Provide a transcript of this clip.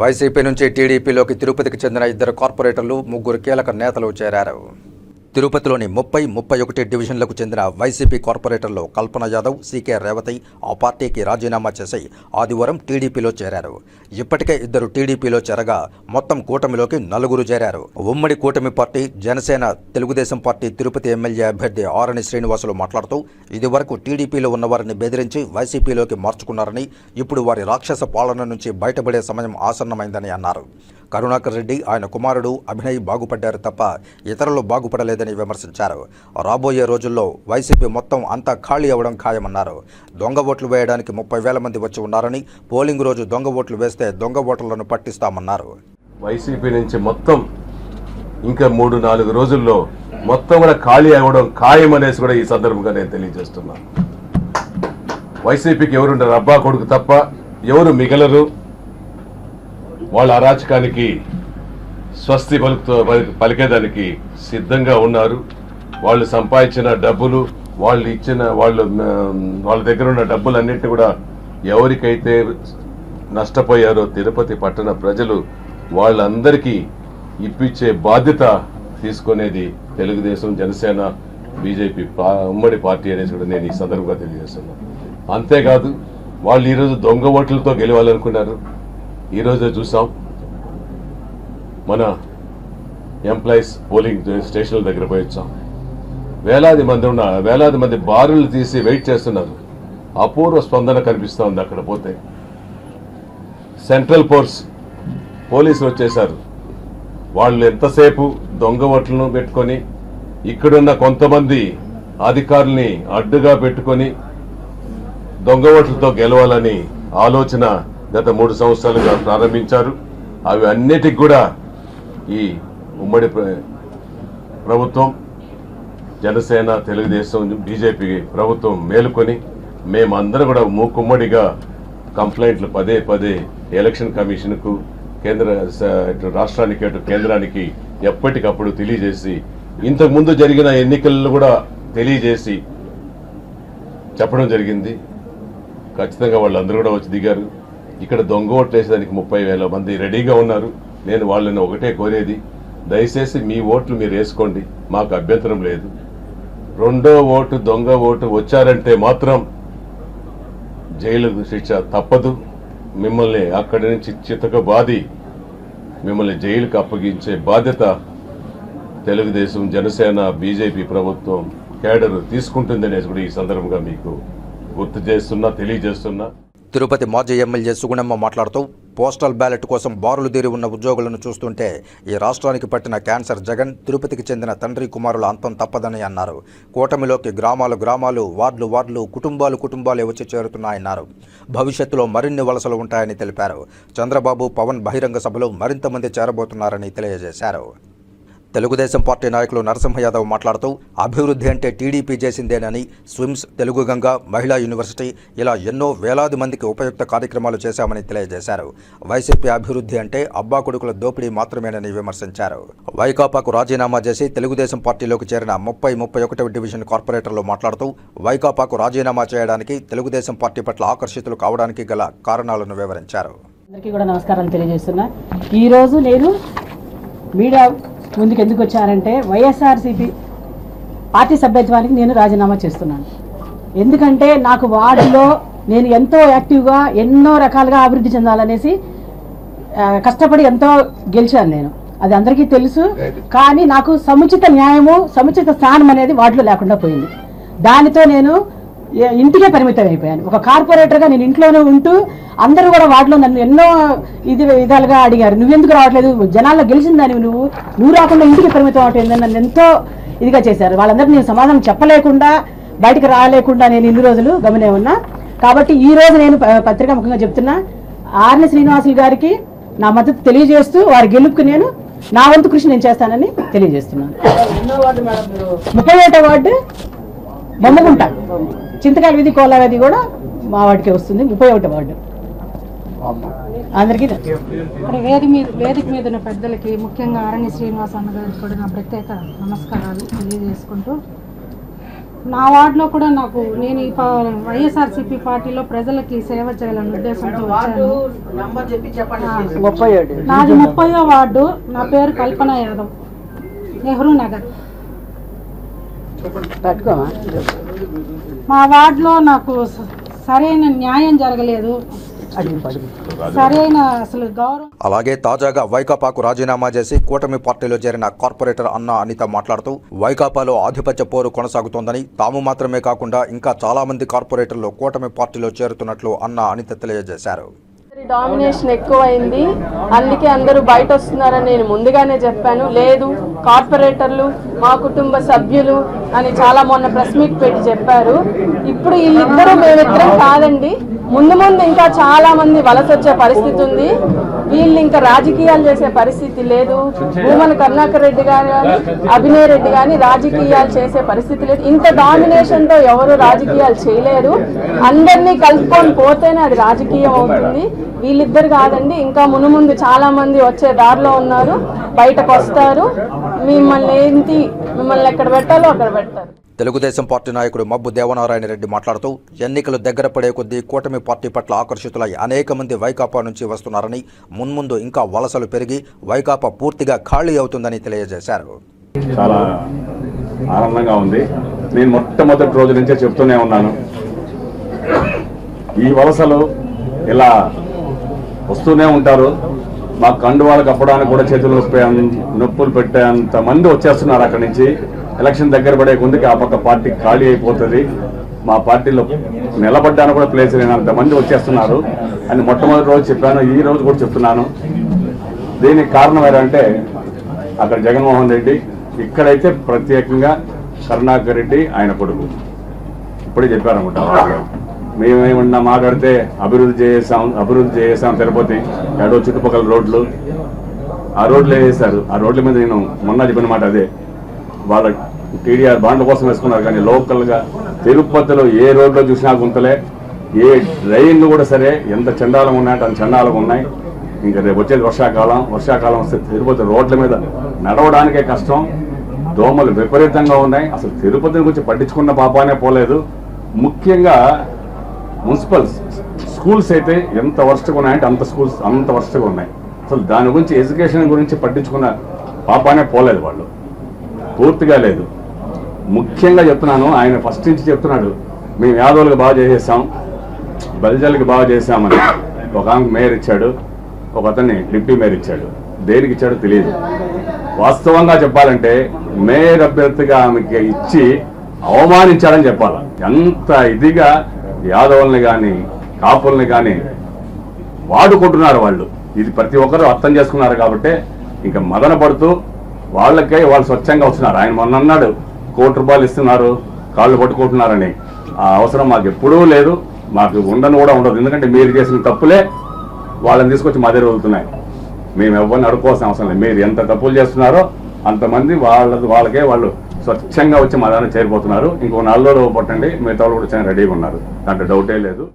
YCP నుంచి టీడీపీలోకి తిరుపతికి చెందిన ఇద్దరు కార్పొరేటర్లు ముగ్గురు కీలక నేతలు చేరారు. తిరుపతిలోని ముప్పై ముప్పై ఒకటి డివిజన్లకు చెందిన వైసీపీ కార్పొరేటర్లు కల్పన యాదవ్ సీకే రేవతి ఆ పార్టీకి రాజీనామా చేసి ఆదివారం టీడీపీలో చేరారు. ఇప్పటికే ఇద్దరు టీడీపీలో చేరగా మొత్తం కూటమిలోకి నలుగురు చేరారు. ఉమ్మడి కూటమి party Janasena Telugu Desam party Tirupati MLA అభ్యర్థి ఆరణి శ్రీనివాసులు మాట్లాడుతూ ఇదివరకు టీడీపీలో ఉన్నవారిని బెదిరించి వైసీపీలోకి మార్చుకున్నారని ఇప్పుడు వారి రాక్షస పాలన నుంచి బయటపడే సమయం ఆసన్నమైందని అన్నారు. కరుణాకర్ రెడ్డి ఆయన కుమారుడు అభినయ్ బాగుపడ్డారు తప్ప ఇతరులు బాగుపడలేదని విమర్శించారు. రాబోయే రోజుల్లో వైసీపీ మొత్తం అంతా ఖాళీ అవ్వడం ఖాయమన్నారు. దొంగ ఓట్లు వేయడానికి ముప్పై వేల మంది వచ్చి ఉన్నారని పోలింగ్ రోజు దొంగ ఓట్లు వేస్తే దొంగ ఓట్లను పట్టిస్తామన్నారు. వైసీపీ నుంచి మొత్తం ఇంకా మూడు నాలుగు రోజుల్లో మొత్తం కూడా ఖాళీ అవ్వడం ఖాయం అనేసి కూడా ఈ సందర్భంగా నేను తెలియజేస్తున్నా. వైసీపీకి ఎవరుండరు అబ్బా కొడుకు తప్ప ఎవరు మిగలరు? వాళ్ళ అరాచకానికి స్వస్తి పలుకుతో పలి- పలికేదానికి సిద్ధంగా ఉన్నారు. వాళ్ళు సంపాదించిన డబ్బులు వాళ్ళు ఇచ్చిన వాళ్ళు వాళ్ళ దగ్గర ఉన్న డబ్బులన్నింటినీ కూడా ఎవరికైతే నష్టపోయారో తిరుపతి పట్టణ ప్రజలు వాళ్ళందరికీ ఇప్పించే బాధ్యత తీసుకునేది తెలుగుదేశం జనసేన బీజేపీ ఉమ్మడి పార్టీ అనేసి కూడా నేను ఈ సందర్భంగా తెలియజేస్తున్నాను. అంతేకాదు వాళ్ళు ఈరోజు దొంగ ఓట్లతో గెలవాలనుకున్నారు. ఈరోజే చూసాం. మన ఎంప్లాయీస్ పోలింగ్ స్టేషన్ల దగ్గర పోయి వచ్చాం. వేలాది మంది ఉన్న వేలాది మంది బారులు తీసి వెయిట్ చేస్తున్నారు. అపూర్వ స్పందన కనిపిస్తూ ఉంది అక్కడ పోతే. సెంట్రల్ ఫోర్స్ పోలీసులు వచ్చేశారు. వాళ్ళు ఎంతసేపు దొంగ ఓట్లను పెట్టుకొని ఇక్కడున్న కొంతమంది అధికారుల్ని అడ్డుగా పెట్టుకొని దొంగ ఓట్లతో గెలవాలని ఆలోచన గత మూడు సంవత్సరాలుగా ప్రారంభించారు. అవి అన్నిటికి కూడా ఈ ఉమ్మడి ప్ర- ప్రభుత్వం జనసేన తెలుగుదేశం బీజేపీ ప్రభుత్వం మేలుకొని మేమందరం కూడా మూకుమ్మడిగా కంప్లైంట్లు పదే పదే ఎలక్షన్ కమిషన్కు కేంద్ర ఇటు రాష్ట్రానికి అటు కేంద్రానికి ఎప్పటికప్పుడు తెలియజేసి ఇంతకుముందు జరిగిన ఎన్నికలను కూడా తెలియజేసి చెప్పడం జరిగింది. ఖచ్చితంగా వాళ్ళందరూ కూడా వచ్చి దిగారు. ఇక్కడ దొంగ ఓట్లు వేసేదానికి ముప్పై వేల మంది రెడీగా ఉన్నారు. నేను వాళ్ళని ఒకటే కోరేది దయచేసి మీ ఓట్లు మీరు వేసుకోండి. మాకు అభ్యంతరం లేదు. రెండో ఓటు దొంగ ఓటు వచ్చారంటే మాత్రం జైలు శిక్ష తప్పదు. మిమ్మల్ని అక్కడి నుంచి చితక బాది మిమ్మల్ని జైలుకు అప్పగించే బాధ్యత తెలుగుదేశం జనసేన బీజేపీ ప్రభుత్వం కేడర్ తీసుకుంటుందనేసి కూడా ఈ సందర్భంగా మీకు గుర్తు చేస్తున్నా తెలియజేస్తున్నా. తిరుపతి మాజీ ఎమ్మెల్యే సుగుణమ్మ మాట్లాడుతూ పోస్టల్ బ్యాలెట్ కోసం బారులు తీరి ఉన్న ఉద్యోగులను చూస్తుంటే ఈ రాష్ట్రానికి పట్టిన క్యాన్సర్ జగన్ తిరుపతికి చెందిన తండ్రి కుమారుల అంతం తప్పదని అన్నారు. కూటమిలోకి గ్రామాలు గ్రామాలు వార్డులు వార్డులు కుటుంబాలు కుటుంబాలే వచ్చి చేరుతున్నాయన్నారు. భవిష్యత్తులో మరిన్ని వలసలు ఉంటాయని తెలిపారు. చంద్రబాబు పవన్ బహిరంగ సభలో మరింత మంది చేరబోతున్నారని తెలియజేశారు. తెలుగుదేశం పార్టీ నాయకులు నరసింహ యాదవ్ మాట్లాడుతూ అభివృద్ధి అంటే టీడీపీ చేసిందేనని స్విమ్స్ తెలుగు గంగ మహిళా యూనివర్సిటీ ఇలా ఎన్నో వేలాది మందికి ఉపయుక్త కార్యక్రమాలు చేశామని తెలియజేశారు. వైసీపీ అభివృద్ధి అంటే అబ్బా కొడుకుల దోపిడీ మాత్రమేనని విమర్శించారు. వైకాపాకు రాజీనామా చేసి తెలుగుదేశం పార్టీలోకి చేరిన ముప్పై ముప్పై ఒకటవ డివిజన్ కార్పొరేటర్లు మాట్లాడుతూ వైకాపాకు రాజీనామా చేయడానికి తెలుగుదేశం పార్టీ పట్ల ఆకర్షితులు కావడానికి గల కారణాలను వివరించారు. అందరికీ కూడా నమస్కారాలు తెలియజేస్తున్నా. ఈరోజు నేను మీడియా ముందుకు ఎందుకు వచ్చానంటే వైఎస్ఆర్సీపీ పార్టీ సభ్యత్వానికి నేను రాజీనామా చేస్తున్నాను. ఎందుకంటే నాకు వార్డులో నేను ఎంతో యాక్టివ్గా ఎన్నో రకాలుగా అభివృద్ధి చెందాలనేసి కష్టపడి ఎంతో గెలిచాను నేను. అది అందరికీ తెలుసు. కానీ నాకు సముచిత న్యాయము సముచిత స్థానం అనేది వార్డులో లేకుండా పోయింది. దానితో నేను ఇంటికే పరిమితం అయిపోయాను. ఒక కార్పొరేటర్గా నేను ఇంట్లోనే ఉంటూ అందరూ కూడా వాటిలో నన్ను ఎన్నో ఇది విధాలుగా అడిగారు. నువ్వెందుకు రావట్లేదు? జనాల్లో గెలిచిందని నువ్వు. నువ్వు రాకుండా ఇంటికి పరిమితం అవటం నన్ను ఎంతో ఇదిగా చేశారు. వాళ్ళందరికీ నేను సమాధానం చెప్పలేకుండా బయటకు రాలేకుండా నేను ఇన్ని రోజులు గమనే ఉన్నా. కాబట్టి ఈ రోజు నేను పత్రిక ముఖ్యంగా చెప్తున్నా ఆర్ని శ్రీనివాసులు గారికి నా మద్దతు తెలియజేస్తూ వారి గెలుపుకు నేను నా వంతు కృషి నేను చేస్తానని తెలియజేస్తున్నాను. ముప్పై ఒకటో వార్డు బొమ్మగుంట. చింతకాయల వీధి కోలా వీధి కూడా మా వాడికి వస్తుంది ముప్పై ఒకటో వార్డు అందరికీ మరి వేది మీద వేదిక మీద ఉన్న పెద్దలకి ముఖ్యంగా ఆరణి శ్రీనివాస్ అన్న గారికి కూడా నా ప్రత్యేక నమస్కారాలు తెలియజేసుకుంటూ నా వార్డులో కూడా నాకు నేను ఈ వైఎస్ఆర్సీపీ పార్టీలో ప్రజలకి సేవ చేయాలనే ఉద్దేశంతో వచ్చాను. నాది ముప్పయో వార్డు. నా పేరు కల్పన యాదవ్. నెహ్రూ నగర్. పట్టుకోమా? మా వార్డులో నాకు సరైన న్యాయం జరగలేదు. సరైన అసలు గౌరవం. అలాగే తాజాగా వైకాపాకు రాజీనామా చేసి కూటమి పార్టీలో చేరిన కార్పొరేటర్ అన్న అనిత మాట్లాడుతూ వైకాపాలో ఆధిపత్య పోరు కొనసాగుతోందని తాము మాత్రమే కాకుండా ఇంకా చాలా మంది కార్పొరేటర్లు కూటమి పార్టీలో చేరుతున్నట్లు అన్న అనిత తెలియజేశారు. డామినేషన్ ఎక్కువైంది. అందుకే అందరూ బయట వస్తున్నారని నేను ముందుగానే చెప్పాను. లేదు కార్పొరేటర్లు మా కుటుంబ సభ్యులు అని చాలా మొన్న ప్రెస్ మీట్ పెట్టి చెప్పారు. ఇప్పుడు వీళ్ళిద్దరూ మేమిద్దరం కాదండి. ముందు ముందు ఇంకా చాలా మంది వలస వచ్చే పరిస్థితి ఉంది. వీళ్ళు ఇంకా రాజకీయాలు చేసే పరిస్థితి లేదు. భూమన కరుణాకర్ రెడ్డి గారు కానీ అభినయ్ రెడ్డి కానీ రాజకీయాలు చేసే పరిస్థితి లేదు. ఇంత డామినేషన్తో ఎవరు రాజకీయాలు చేయలేరు. అందరినీ కలుపుకొని పోతేనే అది రాజకీయం అవుతుంది. వీళ్ళిద్దరు కాదండి ఇంకా మునుముందు చాలా మంది వచ్చే దారిలో ఉన్నారు. బయటకు వస్తారు. మిమ్మల్ని ఏంటి? మిమ్మల్ని ఎక్కడ పెట్టాలో అక్కడ పెడతారు. తెలుగుదేశం పార్టీ నాయకుడు మబ్బు దేవనారాయణ రెడ్డి మాట్లాడుతూ ఎన్నికలు దగ్గర పడే కొద్దీ కూటమి పార్టీ పట్ల ఆకర్షితులై అనేక మంది వైకాపా నుంచి వస్తున్నారని మున్ముందు ఇంకా వలసలు పెరిగి వైకాపా పూర్తిగా ఖాళీ అవుతుందని తెలియజేశారు. చాలా ఆనందంగా ఉంది. నేను మొట్టమొదటి రోజు నుంచే చెప్తూనే ఉన్నాను. ఈ వలసలు ఇలా వస్తూనే ఉంటారు. మా కండువాలు అప్పడానికి కూడా చేతులు నొప్పి నొప్పులు పెట్టేంత మంది వచ్చేస్తున్నారు అక్కడి నుంచి. ఎలక్షన్ దగ్గర పడే ముందుకి ఆ పక్క పార్టీ ఖాళీ అయిపోతుంది. మా పార్టీలో నిలబడ్డానికి కూడా ప్లేస్ లేనంత మంది వచ్చేస్తున్నారు. అని మొట్టమొదటి రోజు చెప్పాను ఈ రోజు కూడా చెప్తున్నాను. దీనికి కారణం ఏంటంటే అక్కడ జగన్మోహన్ రెడ్డి ఇక్కడైతే ప్రత్యేకంగా కరుణాకర్ రెడ్డి ఆయన కొడుకు. ఇప్పుడే చెప్పారనుకుంటా మేమేమన్నా మాట్లాడితే అభివృద్ధి చేసాం అభివృద్ధి చేసాం తిరుపతి ఎడో చుట్టుపక్కల రోడ్లు. ఆ రోడ్లు వేసేసారు ఆ రోడ్ల మీద నేను మొన్న చెప్పిన మాట అదే. వాళ్ళ టీడీఆర్ బాండ్ల కోసం వేసుకున్నారు కానీ లోకల్గా తిరుపతిలో ఏ రోడ్లో చూసినా గుంతలే ఏ డ్రైన్లు కూడా సరే ఎంత చండాలం ఉన్నాయంటే అంత చండాలం ఉన్నాయి. ఇంకా రేపు వచ్చేది వర్షాకాలం వర్షాకాలం వస్తే తిరుపతి రోడ్ల మీద నడవడానికే కష్టం. దోమలు విపరీతంగా ఉన్నాయి. అసలు తిరుపతిని గురించి పట్టించుకున్న పాపానే పోలేదు. ముఖ్యంగా మున్సిపల్ స్కూల్స్ అయితే ఎంత వరుసగా ఉన్నాయంటే అంత స్కూల్స్ అంత వరుసగా ఉన్నాయి. అసలు దాని గురించి ఎడ్యుకేషన్ గురించి పట్టించుకున్న పాపానే పోలేదు వాళ్ళు. పూర్తిగా లేదు. ముఖ్యంగా చెప్తున్నాను ఆయన ఫస్ట్ నుంచి చెప్తున్నాడు మేము యాదవులకు బాగా చేసేసాం బలిజలకి బాగా చేసామని ఒక ఆమెకు మేయర్ ఇచ్చాడు ఒక అతన్ని డిప్యూటీ మేయర్ ఇచ్చాడు. దేనికి ఇచ్చాడో తెలియదు వాస్తవంగా చెప్పాలంటే మేయర్ అభ్యర్థిగా ఆమెకి ఇచ్చి అవమానించాడని చెప్పాలి. ఎంత ఇదిగా యాదవుల్ని కానీ కాపుల్ని కానీ వాడుకుంటున్నారు వాళ్ళు. ఇది ప్రతి ఒక్కరూ అర్థం చేసుకున్నారు కాబట్టి ఇంకా మదన పడుతూ వాళ్ళకే వాళ్ళు స్వచ్ఛంగా వస్తున్నారు. ఆయన మొన్న అన్నాడు కోటి రూపాయలు ఇస్తున్నారు కాళ్ళు పట్టుకుంటున్నారని. ఆ అవసరం మాకు ఎప్పుడూ లేదు మాకు ఉండను కూడా ఉండదు. ఎందుకంటే మీరు చేసిన తప్పులే వాళ్ళని తీసుకొచ్చి మా దగ్గర వదులుతున్నాయి. మేము ఎవరిని అడుకోవాల్సిన అవసరం లేదు. మీరు ఎంత తప్పులు చేస్తున్నారో అంతమంది వాళ్ళ వాళ్ళకే వాళ్ళు స్వచ్ఛంగా వచ్చి మా దాన్ని చేరిపోతున్నారు. ఇంకో నాలుగు రోజులు పట్టండి మిగతా వాళ్ళు కూడా చాలా రెడీగా ఉన్నారు. దాంట్లో డౌటే లేదు.